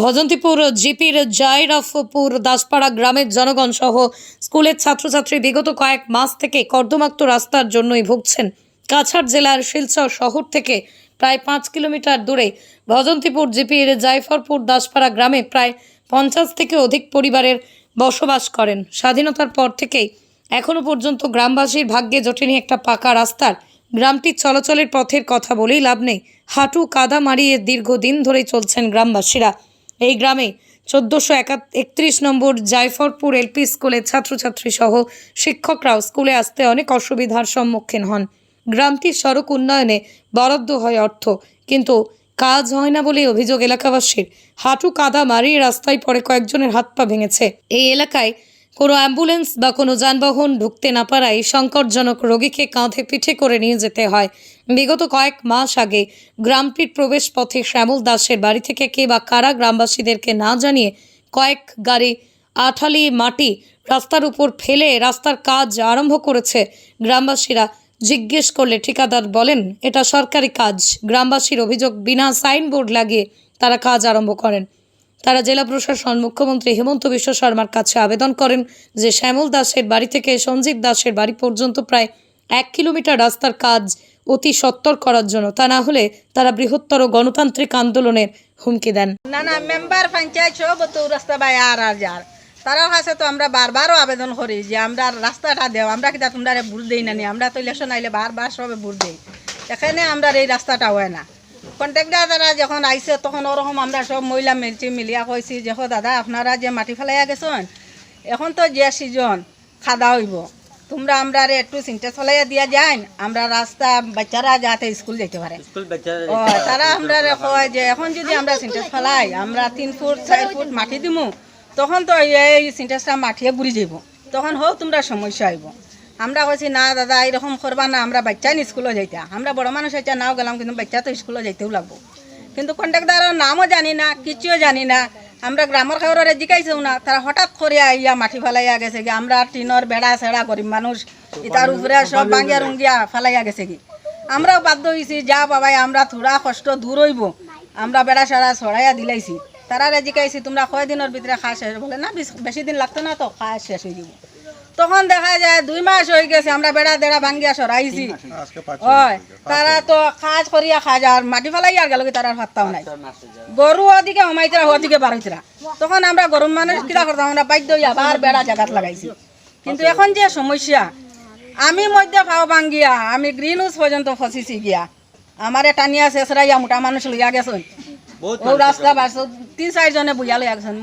ভজন্তীপুর জিপির জায়রাফপুর দাসপাড়া গ্রামের জনগণ সহ স্কুলের ছাত্রছাত্রী বিগত কয়েক মাস থেকে কর্দমাক্ত রাস্তার জন্যই ভুগছেন। কাছাড় জেলার শিলচর শহর থেকে প্রায় পাঁচ কিলোমিটার দূরে ভজন্তীপুর জিপির জায়ফরপুর দাসপাড়া গ্রামে প্রায় পঞ্চাশ থেকে অধিক পরিবারের বসবাস করেন। স্বাধীনতার পর থেকেই এখনও পর্যন্ত গ্রামবাসীর ভাগ্যে জোটেনি একটা পাকা রাস্তার। গ্রামটির চলাচলের পথের কথা বলেই লাভ নেই। হাঁটু কাদা মারিয়ে দীর্ঘদিন ধরেই চলছেন গ্রামবাসীরা। এই গ্রামে চোদ্দোশো একত্রিশ নম্বর জায়ফরপুর এলপি স্কুলের ছাত্রছাত্রী সহ শিক্ষকরাও স্কুলে আসতে অনেক অসুবিধার সম্মুখীন হন। গ্রামটির সড়ক উন্নয়নে বরাদ্দ হয় অর্থ, কিন্তু কাজ হয় না বলে অভিযোগ এলাকাবাসীর। হাঁটু কাদা মারিয়ে রাস্তায় পরে কয়েকজনের হাত পা ভেঙেছে। এই এলাকায় কোনো অ্যাম্বুলেন্স বা কোনো যানবাহন ঢুকতে না পারায় সংকটজনক রোগীকে কাঁধে পিঠে করে নিয়ে যেতে হয়। বিগত কয়েক মাস আগে গ্রামটির প্রবেশ পথে শ্যামল দাসের বাড়ি থেকে কে বা কারা গ্রামবাসীদেরকে না জানিয়ে কয়েক গাড়ি আঠালি মাটি রাস্তার উপর ফেলে রাস্তার কাজ আরম্ভ করেছে গ্রামবাসীরা। জিজ্ঞেস করলে ঠিকাদার বলেন, এটা সরকারি কাজ। গ্রামবাসীর অভিযোগ, বিনা সাইনবোর্ড লাগিয়ে তারা কাজ আরম্ভ করেন। তারা জেলা প্রশাসন মুখ্যমন্ত্রী হেমন্ত বিশ্ব শর্মার কাছে আবেদন করেন যে শ্যামল দাসের বাড়ি থেকে সঞ্জিত দাসের বাড়ি পর্যন্ত প্রায় এক কিলোমিটার রাস্তার কাজ অতি সত্তর করার জন্য। তা না হলে তারা বৃহত্তর গণতান্ত্রিক আন্দোলনের হুমকি দেন। না না মেম্বার পঞ্চায়েত সব তো রাস্তা বাই আর আর যার। তারার কাছে তো আমরা বারবারও আবেদন করি যে আমরা রাস্তাটা দেও, আমরা কিনা তোমরা ভুল দেই না নি? আমরা তো ইলেকশন আইলে বারবার সবে ভুল দেই। এখানে আমরা এই রাস্তাটা হয় না। কন্ট্রাক্টার দ্বারা যখন আইসে তখন ওরকম আমরা সব মহিলা মিলছি মিলিয়া কইছি যে "হো দাদা আপনারা যে মাটি ফেলাইয়া গেছেন এখন তো যে সিজন খাদা হইব। তোমরা আমরা একটু সিনটেক্স ফেলাইয়া দিয়া যাই আমরা রাস্তা বাচ্চারা যাতে স্কুল যেতে পারে। তারা আমরা কয় যে এখন যদি আমরা সিনটেক্স ফেলাই আমরা তিন ফুট চার ফুট মাটি দিমু তখন তো এই সিনটেক্সটা মাটিয়ে বুড়ি যাব তখন হোক তোমরা সমস্যা আইব আমরা কইছি, না, দাদা এরকম করবা না, আমরা বাচ্চা স্কুলে যাইতা। আমরা বড় মানুষ হইতা নাও গেলাম, কিন্তু বাচ্চা তো স্কুলে যাইতেও লাগবো। কিন্তু কন্ট্রাক্টারের নামও জানি না, কিছুও জানি না। আমরা গ্রামের খাবারে জিকাইছেও না, তারা হঠাৎ করে আইয়া মাটি ফেলাইয়া গেছে কি আমরা টিনের বেড়া সেড়া গরিব মানুষ তার উপরে সব ভাঙ্গিয়া রুঙ্গিয়া ফেলাইয়া গেছে কি আমরাও বাধ্য হয়েছি যা বাবাই, আমরা থোড়া কষ্ট দূর হইব। আমরা বেড়া সেড়া ছড়াইয়া দিলাইছি। তারা জিকাইছি তোমরা কয় দিনের ভিতরে খাওয়া শেষ বলে, না, বেশি দিন লাগতো না তো খাওয়া শেষ হয়ে যাব তখন দেখা যায় দুই মাস হয়ে গেছে আমরা বেড়া দেড়া ভাঙ্গিয়া সরাইছি হয় তারা তো কাজ করিয়া খাজ আর মাটি ফেলাই আর গেল তারা ভাবতাও নাই। গরু ওদিকে হমাইতরা ওদিকে বাড়াইতরা তখন আমরা গরু মানুষ কিরা করতাম আমরা বাধ্য হইয়া আবার বেড়া জায়গাত লাগাইছি। কিন্তু এখন যে সমস্যা আমি মধ্যে পাও ভাঙ্গিয়া আমি গ্রিন হাউস পর্যন্ত ফসিছি গিয়া। আমারে টানিয়া শেষরাইয়া মোটা মানুষ লইয়া গেছেন। ও রাস্তা বাস তিন চারজনে বুঝা লইয়া গেছেন